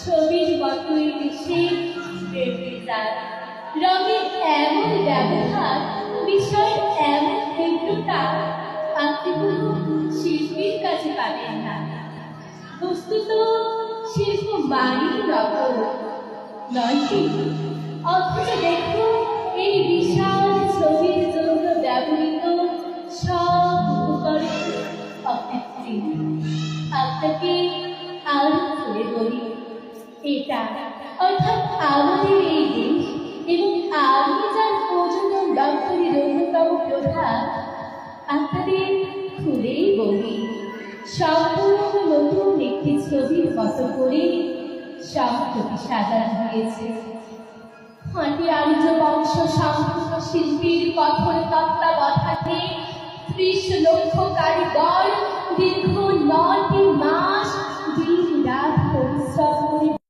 ছবির মতোই বেশি বেড়ে যায় রঙের এমন ব্যবহার বিষয়ের এমন তীব্রতা আপনি কোনো শিল্পীর কাছে পাবেন না। বস্তুত শিল্প মানি রকম নয় অথচ দেখুন এই বিশাল ছবির জন্য ব্যবহৃত সব উপকরণ অকৃত্রিম। আপনাকে আরও করে বলি এটা অর্থাৎ আমাদের এই দেশ এবং আমি যার প্রযোজন লক্ষণের অন্যতম প্রধান আপনাদের খুলেই বলি, সম্পূর্ণ নতুন একটি ছবির মতো করে সম্প্রতি সাজানো হয়েছে। খাঁটি আর্য বংশ সম্পূর্ণ শিল্পীর কঠোর তত্ত্বাবধানে ত্রিশ লক্ষ কারিগর দীর্ঘ